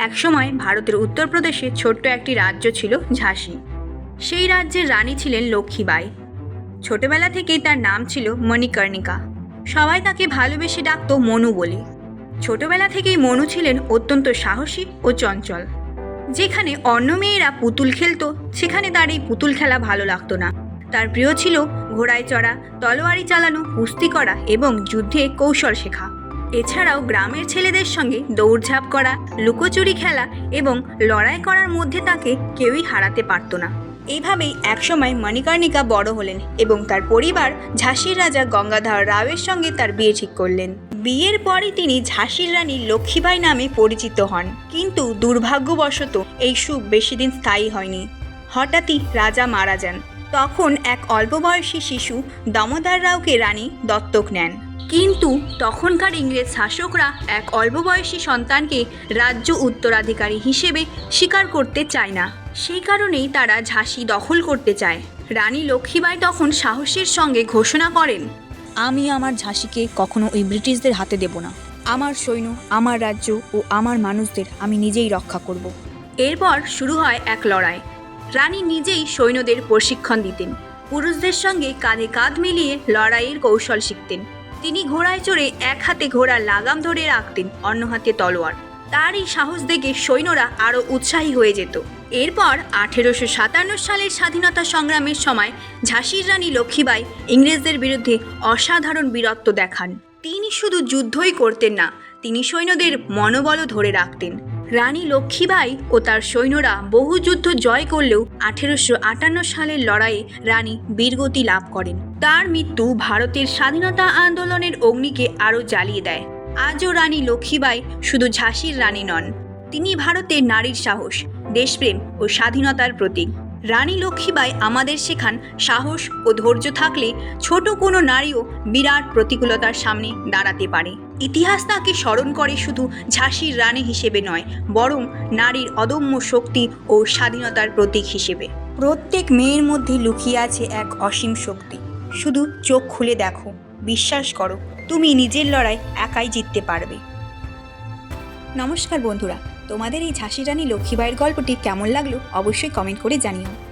একসময় ভারতের উত্তরপ্রদেশে ছোট্ট একটি রাজ্য ছিল ঝাঁসি। সেই রাজ্যের রানী ছিলেন লক্ষ্মীবাই। ছোটবেলা থেকেই তার নাম ছিল মণিকর্ণিকা। সবাই তাকে ভালোবেসে ডাকতো মনু বলে। ছোটবেলা থেকেই মনু ছিলেন অত্যন্ত সাহসী ও চঞ্চল। যেখানে অন্য মেয়েরা পুতুল খেলতো, সেখানে তার এই পুতুল খেলা ভালো লাগতো না। তার প্রিয় ছিল ঘোড়ায় চড়া, তলোয়ারি চালানো, কুস্তি করা এবং যুদ্ধে কৌশল শেখা। এছাড়াও গ্রামের ছেলেদের সঙ্গে দৌড়ঝাঁপ করা, লুকোচুরি খেলা এবং লড়াই করার মধ্যে তাকে কেউই হারাতে পারতো না। এইভাবেই একসময় মণিকর্ণিকা বড় হলেন এবং তার পরিবার ঝাঁসির রাজা গঙ্গাধর রাওয়ের সঙ্গে তার বিয়ে ঠিক করলেন। বিয়ের পরে তিনি ঝাঁসির রানী লক্ষ্মীবাই নামে পরিচিত হন, কিন্তু দুর্ভাগ্যবশত এই সুখ বেশি দিন স্থায়ী হয়নি। হঠাৎই রাজা মারা যান। তখন এক অল্প বয়সী শিশু দামোদর রাওকে রানী দত্তক নেন। কিন্তু তখনকার ইংরেজ শাসকরা এক অল্প বয়সী সন্তানকে রাজ্য উত্তরাধিকারী হিসেবে স্বীকার করতে চায় না। সেই কারণেই তারা ঝাঁসি দখল করতে চায়। রানী লক্ষ্মীবাই তখন সাহসের সঙ্গে ঘোষণা করেন আমি আমার ঝাঁসিকে কখনো ওই ব্রিটিশদের হাতে দেব না। আমার সৈন্য আমার রাজ্য ও আমার মানুষদের আমি নিজেই রক্ষা করব। এরপর শুরু হয় এক লড়াই। রানী নিজেই সৈন্যদের প্রশিক্ষণ দিতেন। পুরুষদের সঙ্গে কাঁধে কাঁধ মিলিয়ে লড়াইয়ের কৌশল শিখতেন। তিনি ঘোড়ায় চড়ে এক হাতে ঘোড়ার লাগাম ধরে রাখতেন অন্য হাতে তলোয়ার। তার এই সাহস দেখে সৈন্যরা আরও উৎসাহী হয়ে যেত। এরপর আঠেরোশো সাতান্ন সালের স্বাধীনতা সংগ্রামের সময় ঝাঁসির রানী লক্ষ্মীবাই ইংরেজদের বিরুদ্ধে অসাধারণ বীরত্ব দেখান। তিনি শুধু যুদ্ধই করতেন না, তিনি সৈন্যদের মনোবলও ধরে রাখতেন। রানী লক্ষ্মীবাই ও তার সৈন্যরা বহু যুদ্ধ জয় করলেও আঠেরোশো আটান্ন সালের লড়াইয়ে রানী বীরগতি লাভ করেন। তার মৃত্যু ভারতের স্বাধীনতা আন্দোলনের অগ্নিকে আরও জ্বালিয়ে দেয়। আজও রানী লক্ষ্মীবাই শুধু ঝাঁসির রানী নন, তিনি ভারতের নারীর সাহস, দেশপ্রেম ও স্বাধীনতার প্রতীক। রানী লক্ষ্মীবাই আমাদের শেখান সাহস ও ধৈর্য থাকলে ছোট কোনো নারীও বিরাট প্রতিকূলতার সামনে দাঁড়াতে পারে। ইতিহাস তাকে স্মরণ করে শুধু ঝাঁসির রানী হিসেবে নয়, বরং নারীর অদম্য শক্তি ও স্বাধীনতার প্রতীক হিসেবে। প্রত্যেক মেয়ের মধ্যে লুকিয়ে আছে এক অসীম শক্তি। শুধু চোখ খুলে দেখো, বিশ্বাস করো, তুমি নিজের লড়াই একাই জিততে পারবে। নমস্কার বন্ধুরা তোমাদের এই ঝাঁসি রানী লক্ষ্মীবাইয়ের গল্পটি কেমন লাগল অবশ্যই কমেন্ট করে জানিও।